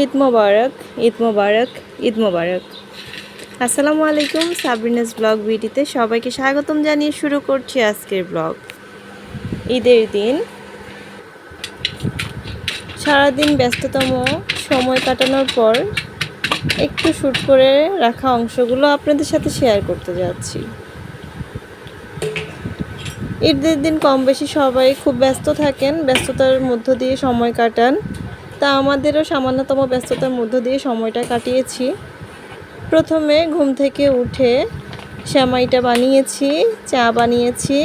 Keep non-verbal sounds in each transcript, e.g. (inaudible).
ঈদ মোবারক ঈদ মোবারক ঈদ মোবারক। আসসালামু আলাইকুম, Sabrina's blog ভিডিতে সবাইকে স্বাগতম জানিয়ে শুরু করছি আজকের ব্লগ। ঈদের দিন, সারাদিন ব্যস্ততম সময় কাটানোর পর একটু শ্যুট করে রাখা অংশগুলো আপনাদের সাথে শেয়ার করতে যাচ্ছি। ঈদের দিন কম বেশি সবাই খুব ব্যস্ত থাকেন, ব্যস্ততার মধ্য দিয়ে সময় কাটান। তা আমাদেরও সামান্যতম ব্যস্ততার মধ্য দিয়ে সময়টা কাটিয়েছি। প্রথমে ঘুম থেকে উঠে শ্যামাইটা বানিয়েছি, চা বানিয়েছি।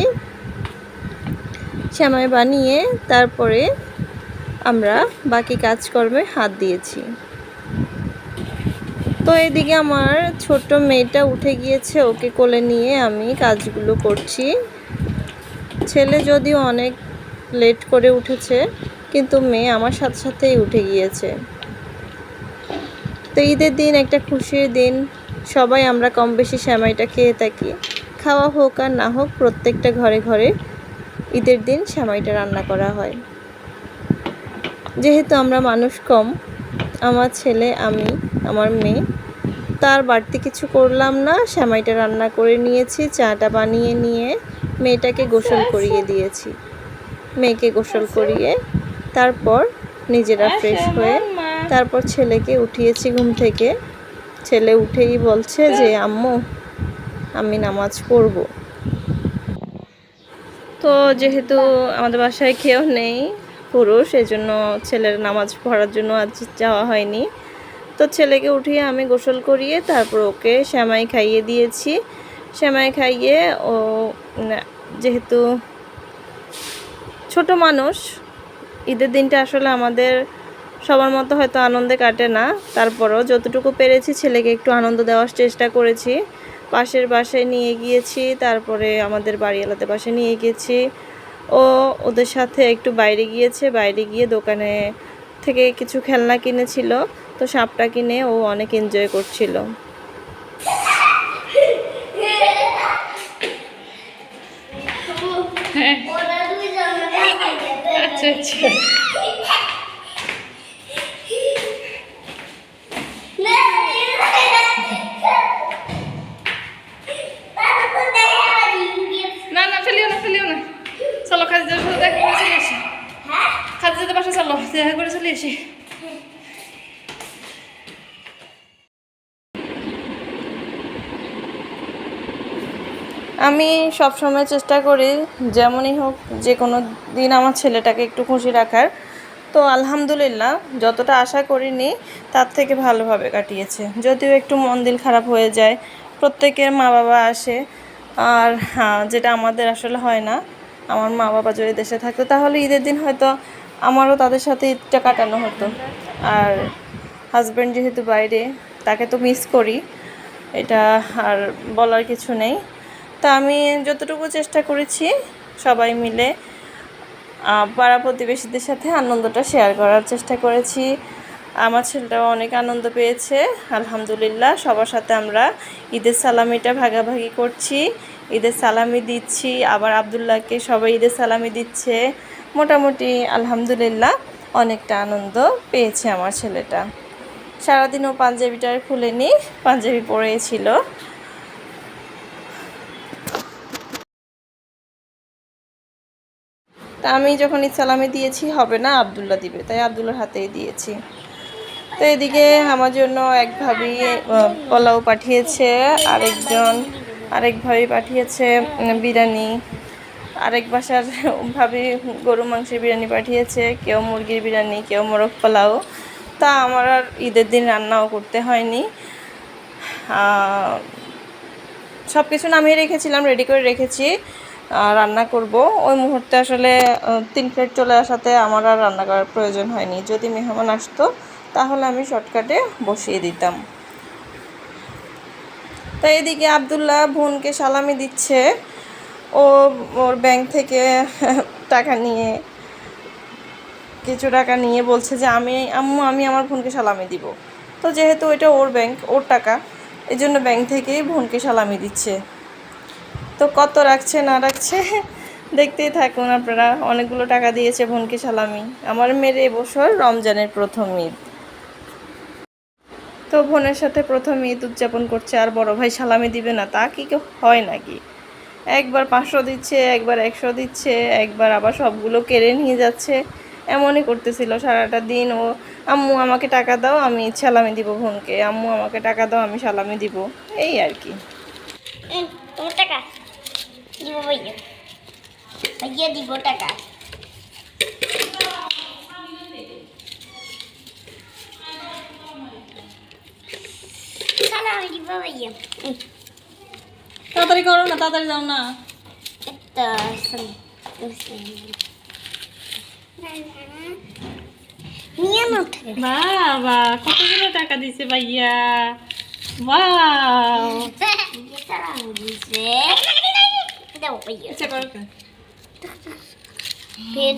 শ্যামাই বানিয়ে তারপরে আমরা বাকি কাজকর্মে হাত দিয়েছি। তো এদিকে আমার ছোট্ট মেয়েটা উঠে গিয়েছে, ওকে কোলে নিয়ে আমি কাজগুলো করছি। ছেলে যদিও অনেক লেট করে উঠেছে কিন্তু মেয়ে আমার সাথে সাথেই উঠে গিয়েছে। তো ঈদের দিন একটা খুশির দিন, সবাই আমরা কম বেশি শ্যামাইটা খেয়ে থাকি। খাওয়া হোক আর না হোক, প্রত্যেকটা ঘরে ঘরে ঈদের দিন শ্যামাইটা রান্না করা হয়। যেহেতু আমরা মানুষ কম, আমার ছেলে, আমি, আমার মেয়ে, তার বাড়তি কিছু করলাম না, শ্যামাইটা রান্না করে নিয়েছি, চাটা বানিয়ে নিয়ে মেয়েটাকে গোসল করিয়ে দিয়েছি। মেয়েকে গোসল করিয়ে তারপর নিজেরা ফ্রেশ হয়ে তারপর ছেলেকে উঠিয়েছি ঘুম থেকে। ছেলে উঠেই বলছে যে আম্মু আমি নামাজ পড়ব। তো যেহেতু আমাদের বাসায় কেউ নেই পুরুষ এজন্য ছেলের নামাজ পড়ার জন্য আজ যাওয়া হয়নি। তো ছেলেকে উঠিয়ে আমি গোসল করিয়ে তারপর ওকে শ্যামাই খাইয়ে দিয়েছি। শ্যামাই খাইয়ে ও যেহেতু ছোট মানুষ ঈদের দিনটা আসলে আমাদের সবার মতো হয়তো আনন্দে কাটে না। তারপরও যতটুকু পেরেছি ছেলেকে একটু আনন্দ দেওয়ার চেষ্টা করেছি। পাশের বাসায় নিয়ে গিয়েছি, তারপরে আমাদের বাড়িওয়ালাতে বাসায় নিয়ে গিয়েছি। ও ওদের সাথে একটু বাইরে গিয়েছে, বাইরে গিয়ে দোকানে থেকে কিছু খেলনা কিনেছিল। তো সাপটা কিনে ও অনেক এনজয় করছিল। আচ্ছা আচ্ছা না না ফেলিও না ফেলিও না চলো খাদিজার সাথে দেখা করে চলে আসি খাদিজাদের বাসা চলো দেখা করে চলে আসি আমি সব সময় চেষ্টা করি, যেমনই হোক, যে কোনো দিন আমার ছেলেটাকে একটু খুশি রাখার। তো আলহামদুলিল্লাহ, যতটা আশা করিনি, তার থেকে ভালোভাবে কাটিয়েছে। যদিও একটু মন দিল খারাপ হয়ে যায়, প্রত্যেকের মা বাবা আসে, আর হ্যাঁ যেটা আমাদের আসলে হয় না, আমার মা বাবা যদি দেশে থাকতো, তাহলে ঈদের দিন হয়তো আমারও তাদের সাথে ঈদটা কাটানো হতো। আর হাজব্যান্ড যেহেতু বাইরে, তাকে তো মিস করি, এটা আর বলার কিছু নেই। তা আমি যতটুকু চেষ্টা করেছি সবাই মিলে পাড়া প্রতিবেশীদের সাথে আনন্দটা শেয়ার করার চেষ্টা করেছি। আমার ছেলেটাও অনেক আনন্দ পেয়েছে, আলহামদুলিল্লাহ। সবার সাথে আমরা ঈদের সালামিটা ভাগাভাগি করছি, ঈদের সালামি দিচ্ছি, আবার আবদুল্লাহকে সবাই ঈদের সালামি দিচ্ছে। মোটামুটি আলহামদুলিল্লাহ অনেকটা আনন্দ পেয়েছে আমার ছেলেটা। সারাদিনও পাঞ্জাবিটা খুলেনি, পাঞ্জাবি পরেছিল তা আমি যখন ইসালামে দিয়েছি, হবে না? আবদুল্লাহ দিবে। তাই আবদুল্লার হাতেই দিয়েছি। তো এদিকে আমার জন্য এক ভাবি পোলাও পাঠিয়েছে, আরেকজন, আরেক ভাবি পাঠিয়েছে বিরিয়ানি। আরেক বাসার ভাবি গরু মাংসের বিরিয়ানি পাঠিয়েছে, কেউ মুরগির বিরিয়ানি, কেউ মোরগ পোলাও। তা আমার আর ঈদের দিন রান্নাও করতে হয়নি। সব কিছু নামিয়ে রেখেছিলাম রেডি করে রেখেছি। রান্না করব। ওই মুহূর্তে আসলে তিন প্লেট চলে আসাতে আমার আর রান্না করার প্রয়োজন হয়নি। যদি মেহমান আসতো, তাহলে আমি শর্টকাটে বসিয়ে দিতাম। তো এদিকে আবদুল্লাহ বোনকে সালামি দিচ্ছে। ও ওর ব্যাংক থেকে (laughs) টাকা নিয়ে, কিছু টাকা নিয়ে বলছে যে, আমি, আম্মু, আমি আমার বোনকে সালামি দিব। তো যেহেতু এটা ওর ব্যাংক ওর টাকা এই জন্য ব্যাংক থেকেই বোনকে সালামি দিচ্ছে। তো কত রাখছে, না রাখছে, দেখতেই থাকুন আপনারা। অনেকগুলো টাকা দিয়েছে বোনকে সালামি। আমার মেয়ের এবছর রমজানের প্রথম ঈদ। তো বোনের সাথে প্রথম ঈদ উদযাপন করছে, আর বড় ভাই সালামি দিবে না, তা কি হয় নাকি? একবার পাঁচশো দিচ্ছে, একবার একশো দিচ্ছে, একবার আবার সবগুলো কেড়ে নিয়ে যাচ্ছে। এমনই করতেছিল সারাটা দিন। ও, আম্মু, আমাকে টাকা দাও, আমি সালামি দিব বোনকে। আম্মু, আমাকে টাকা দাও, আমি সালামি দিব। এই আর কি। টাকা? দিব ভাইয়া ভাইয়া দিব টাকা। দিব তাড়াতাড়ি করো না তাড়াতাড়ি যাও না। বাবা কতগুলো টাকা দিছে ভাইয়া? (laughs) ওয়াও।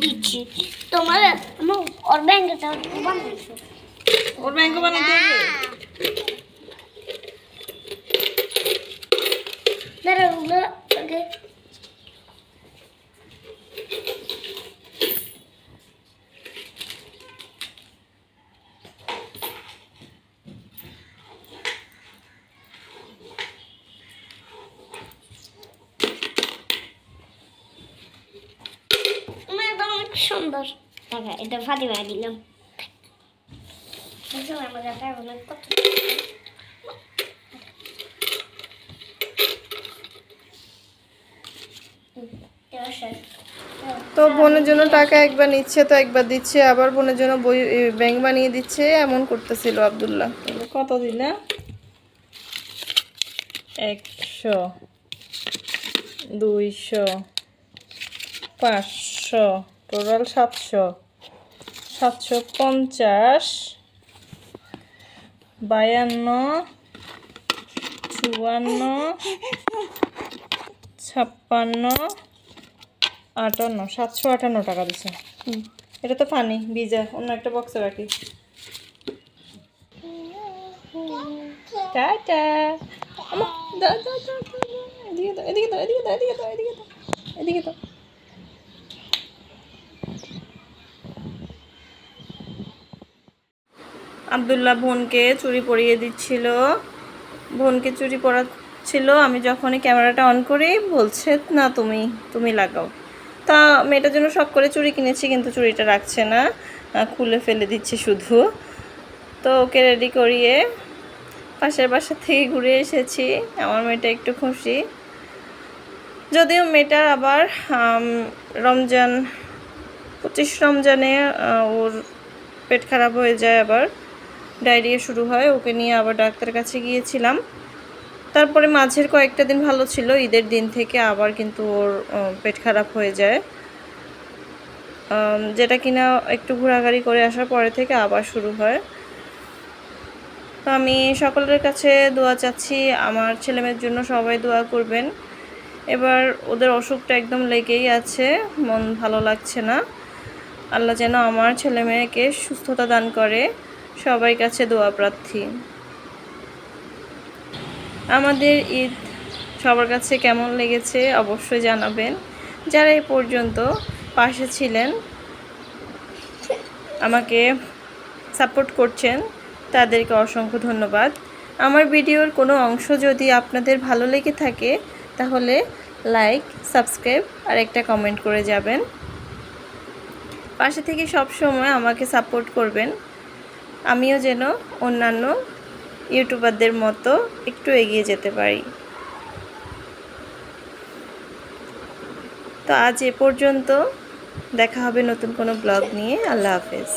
দিচ্ছি তোমার আমার ওর ব্যাংকে ওর ব্যাংক বানাতে হবে দাঁড়া ওগুলো আগে আমার এটা অনেক সুন্দর টাকা এটা ফাতিমা দিলাম অনেক কত? তো বোনের জন্য টাকা একবার নিচ্ছে তো একবার দিচ্ছে আবার বোনের জন্য বই ব্যাংক বানিয়ে দিচ্ছে এমন করতেছিল আবদুল্লাহ। কত দিলে একশো দুইশো পাঁচশো টোটাল সাতশো। সাতশো পঞ্চাশ বায়ান্ন চুয়ান্ন ছাপ্পান্ন আটান্ন সাতশো আটান্ন টাকা দিছে। এটা তো ফানি ভিজা অন্য একটা বক্সে রাখি। টাটা। এদিকে তো এদিকে তো এদিকে তো এদিকে তো এদিকে তো এদিকে দাও। আবদুল্লাহ বোনকে চুরি পরিয়ে দিচ্ছিল। বোনকে চুরি পরাচ্ছিল। আমি যখনই ক্যামেরাটা অন করি, বলছে, না তুমি তুমি লাগাও। তা মেয়েটার জন্য শখ করে চুড়ি কিনেছি, কিন্তু চুড়িটা রাখছে না। খুলে ফেলে দিচ্ছে শুধু। তো ওকে রেডি করিয়ে পাশের বাসা থেকে ঘুরে এসেছি। আমার মেয়েটা একটু খুশি। যদিও মেয়েটার আবার রমজান, পঁচিশ রমজানে ওর পেট খারাপ হয়ে যায় আবার। ডায়রিয়া শুরু হয়, ওকে নিয়ে আবার ডাক্তারের কাছে গিয়েছিলাম। তারপরে মাঝের কয়েকটা দিন ভালো ছিল, ঈদের দিন থেকে আবার কিন্তু ওর পেট খারাপ হয়ে যায়। যেটা কিনা একটু ঘোরাঘুরি করে আসার পরে থেকে আবার শুরু হয়। তো আমি সকলের কাছে দোয়া চাচ্ছি, আমার ছেলেমেয়ের জন্য সবাই দোয়া করবেন। এবার ওদের অসুখটা একদম লেগেই আছে, মন ভালো লাগছে না। আল্লাহ যেন আমার ছেলে মেয়েকে সুস্থতা দান করে। সবাই কাছে দোয়া প্রার্থী। আমাদের ঈদ সবার কাছে কেমন লেগেছে অবশ্যই জানাবেন। যারা এই পর্যন্ত পাশে ছিলেন, আমাকে সাপোর্ট করছেন, তাদেরকে অসংখ্য ধন্যবাদ। আমার ভিডিওর কোনো অংশ যদি আপনাদের ভালো লেগে থাকে, তাহলে লাইক, সাবস্ক্রাইব আর একটা কমেন্ট করে যাবেন। পাশে থেকে সব সময় আমাকে সাপোর্ট করবেন। আমিও যেন অন্যান্য ইউটিউবারদের মতো একটু এগিয়ে যেতে পারি। তো আজ এ পর্যন্ত দেখা হবে নতুন কোনো ব্লগ নিয়ে। আল্লাহ হাফেজ।